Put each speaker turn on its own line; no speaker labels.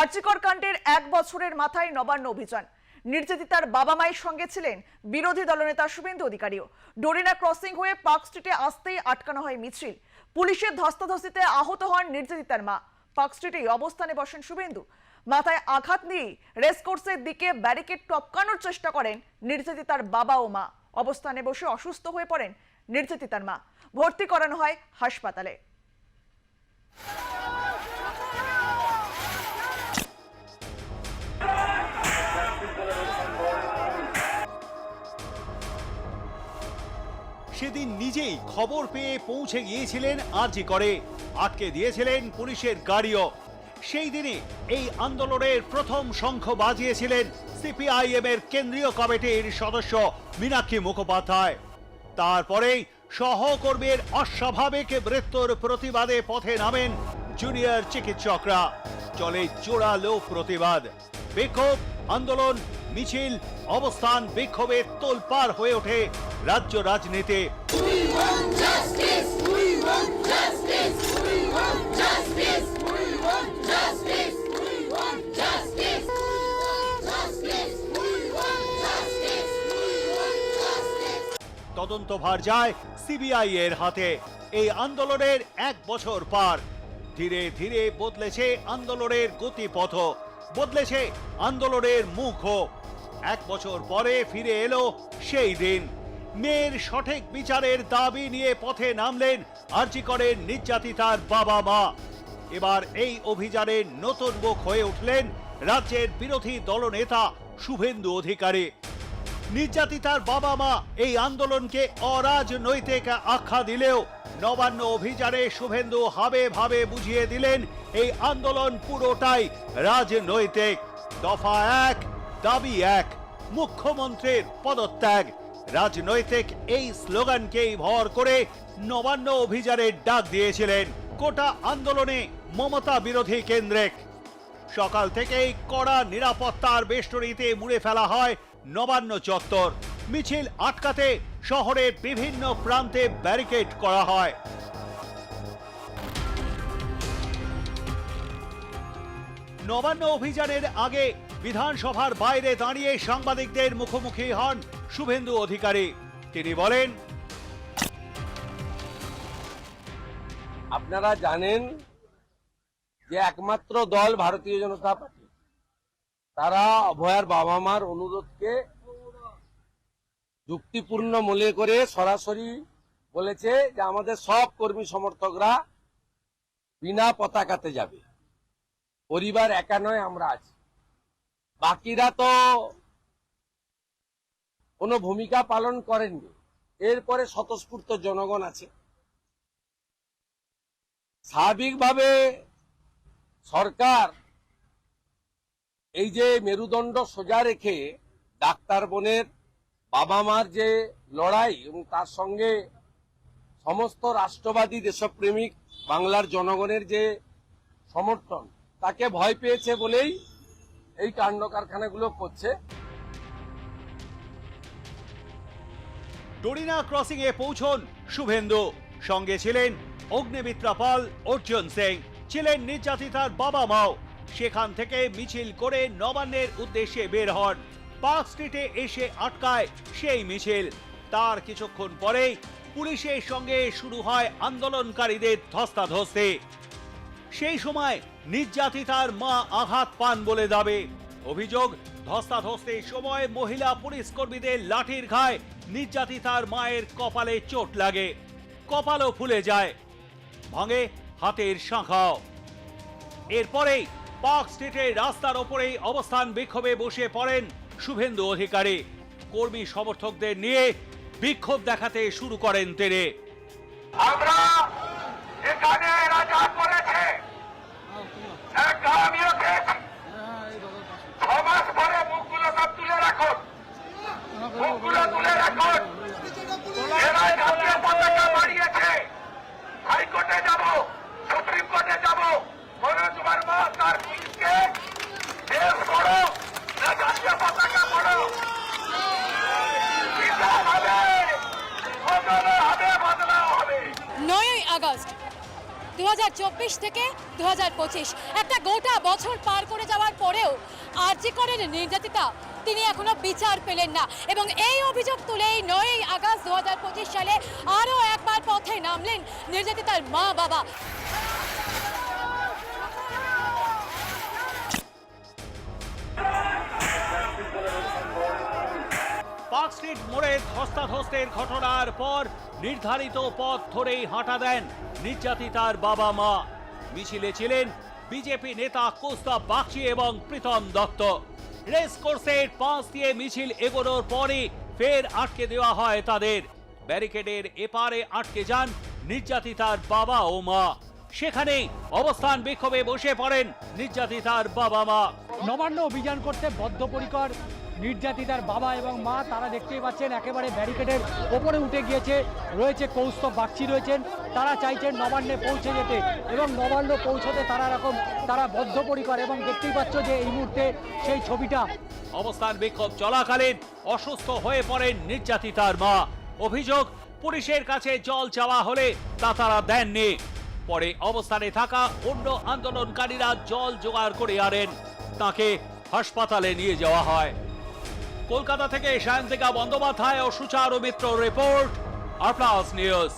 আর্চিকর কাণ্ডের এক বছরের মাথায় নবান্ন অভিযান। নির্যাতিতার বাবা মায়ের সঙ্গে ছিলেন বিরোধী দলনেতা শুভেন্দু অধিকারীও। ডোরিনা ক্রসিং হয়ে পার্ক স্ট্রিটে আসতেই আটকানো হয় মিছিল। পুলিশের ধস্তাধস্তিতে আহত হন নির্যাতিতার মা। পার্ক স্ট্রিটেই অবস্থানে বসেন শুভেন্দু। মাথায় আঘাত নিয়ে রেসকোর্সের দিকে ব্যারিকেড টপকানোর চেষ্টা করেন নির্যাতিতার বাবা ও মা। অবস্থানে বসে অসুস্থ হয়ে পড়েন নির্যাতিতার মা। ভর্তি করানো হয় হাসপাতালে।
সেদিন নিজেই খবর পেয়ে পৌঁছে গিয়েছিলেন আরজি করে। আটকে দিয়েছিলেন পুলিশের গাড়িও। সেই দিনে এই আন্দোলনের প্রথম শঙ্খ বাজিয়েছিলেন সিপিআইএম এর কেন্দ্রীয় কমিটির সদস্য মীনাক্ষী মুখোপাধ্যায়। তারপরেই সহকর্মীর অস্বাভাবিক মৃত্যুর প্রতিবাদে পথে নামেন জুনিয়র চিকিৎসকরা। চলে জোরালো প্রতিবাদ। বিক্ষোভ, আন্দোলন মিছিল অবস্থান বিক্ষোভে তোলপাড় হয়ে ওঠে রাজ্য রাজনীতি।
তদন্ত
ভার যায় সিবিআই এর হাতে। এই আন্দোলনের এক বছর পার। ধীরে ধীরে বদলেছে আন্দোলনের গতিপথ বদলেছে আন্দোলনের মুখ এক বছর পরে ফিরে এলো সেই দিন। মেয়ের সঠিক বিচারের দাবি নিয়ে পথে নামলেন আর্জিকরের নির্যাতিতার বাবা মা। এবার এই অভিযানের নতুন মুখ হয়ে উঠলেন রাজ্যের বিরোধী দলনেতা শুভেন্দু অধিকারী। নির্যাতিতার বাবা মা এই আন্দোলনকে অরাজনৈতিক আখ্যা দিলেও নবান্ন অভিযানে শুভেন্দু হাবে ভাবে বুঝিয়ে দিলেন, এই আন্দোলন পুরোটাই রাজনৈতিক। দফা এক দাবি এক, মুখ্যমন্ত্রীর পদত্যাগ। রাজনৈতিক এই স্লোগানকেই ভর করে নবান্ন অভিযানের ডাক দিয়েছিলেন কোটা আন্দোলনে মমতা বিরোধী কেন্দ্রিক। সকাল থেকেই কড়া নিরাপত্তার বেষ্টনীতে মুড়ে ফেলা হয় নবান্ন চত্বর। মিছিল আটকাতে শহরের বিভিন্ন প্রান্তে ব্যারিকেড করা হয়। নবান্ন অভিযানের আগে বিধানসভার বাইরে দাঁড়িয়ে সাংবাদিকদের মুখোমুখি হন শুভেন্দু অধিকারী। তিনি বলেন,
আপনারা জানেন যে একমাত্র দল ভারতীয় জনতা পার্টি। তারা অভয়ার বাবা মার অনুরোধকে যুক্তিপূর্ণ মনে করে সরাসরি বলেছে যে আমাদের সব কর্মী সমর্থকরা বিনা পতাকাতে যাবে। পরিবার একা নয়, আমরা আছি। বাকিরা তো কোনো ভূমিকা পালন করেননি। এরপরে স্বতঃস্ফূর্ত জনগণ আছে। স্বাভাবিকভাবে সরকার এই যে মেরুদণ্ড সোজা রেখে ডাক্তার বোনের বাবা মার যে লড়াই এবং তার সঙ্গে সমস্ত রাষ্ট্রবাদী দেশপ্রেমিক বাংলার জনগণের যে সমর্থন, তাকে ভয় পেয়েছে বলেই এই কাণ্ড কারখানাগুলো করছে।
ডোরিনা ক্রসিং এ পৌঁছন শুভেন্দু। সঙ্গে ছিলেন অগ্নিমিত্রা পাল, অর্জুন সিং ছিলেন নির্যাতিতার বাবা মাও। সেখান থেকে মিছিল করে নবান্নের উদ্দেশ্যে বের হন। পার্ক স্ট্রিটে এসে আটকায় সেই মিছিল। তার কিছুক্ষণ পরেই পুলিশের সঙ্গে শুরু হয় আন্দোলনকারীদের ধস্তাধস্তি। সেই সময় নির্যাতিতার মা আঘাত পান বলে দাবি। অভিযোগ ধস্তাধস্তির সময় মহিলা পুলিশ কর্মীদের লাঠির ঘায় নির্যাতিতার মায়ের কপালে চোট লাগে। কপালও ফুলে যায়। ভাঙে হাতের শাঁখাও। এরপরেই পার্ক স্ট্রিটের রাস্তার ওপরেই অবস্থান বিক্ষোভে বসে পড়েন শুভেন্দু অধিকারী। কর্মী সমর্থকদের নিয়ে বিক্ষোভ দেখাতে শুরু করেন তিনি।
আমরা এখানে একটা আমিও খেয়েছি ছমাস পরে মুখগুলো সব তুলে রাখুন মুখগুলো তুলে রাখুন এরা জাতীয় পতাকা বাড়িয়েছে হাইকোর্টে যাব সুপ্রিম কোর্টে যাব মনোজ বর্মা তার পুলিশকে দেশ করো না জাতীয় পতাকা পড়ো হবে হবে
নয়ই আগস্ট। দু হাজার চব্বিশ থেকে দু হাজার পঁচিশ। একটা গোটা বছর পার করে যাওয়ার পরেও আরজি করেন নির্যাতিতা। তিনি এখনও বিচার পেলেন না। এবং এই অভিযোগ তুলেই নয়ই আগস্ট দু হাজার পঁচিশ সালে আরও একবার পথে নামলেন নির্যাতিতার মা বাবা।
পার্ক স্ট্রিট মোড়ে ধস্তাধস্তের ঘটনার পর নির্ধারিত পথ ধরেই হাঁটা দেন নির্যাতিতার বাবা মা। মিছিলে ছিলেন বিজেপি নেতা কোস্তা বাগচি এবং প্রীতম দত্ত। রেস কোর্সের পাশ দিয়ে মিছিল এগোনোর পরে ফের আটকে দেওয়া হয় তাদের। ব্যারিকেডের এপারে আটকে যান নির্যাতিতার বাবা ও মা। সেখানে অবস্থান বিক্ষোভে বসে পড়েন নির্যাতিতার বাবা মা।
নবান্ন অভিযান করতে বদ্ধপরিকর নির্যাতিতার বাবা এবং মা, তারা দেখতেই পাচ্ছেন একেবারে ব্যারিকেডের ওপরে উঠে গিয়েছে। রয়েছে কৌস্তব, বাগচি রয়েছেন। তারা চাইছেন নবান্নে পৌঁছে যেতে এবং নবান্ন পৌঁছতে তারা এরকম, তারা বদ্ধপরিকর এবং দেখতেই পাচ্ছ যে এই মুহূর্তে সেই ছবিটা।
অবস্থান বিক্ষোভ চলাকালীন অসুস্থ হয়ে পড়েন নির্যাতিতার মা। অভিযোগ, পুলিশের কাছে জল চাওয়া হলে তা তারা দেননি। পরে অবস্থানে থাকা অন্য আন্দোলনকারীরা জল জোগাড় করে আনেন। তাকে হাসপাতালে নিয়ে যাওয়া হয়। কলকাতা থেকে সায়ন্তিকা বন্দ্যোপাধ্যায় ও Sucharu Mitra report R plus news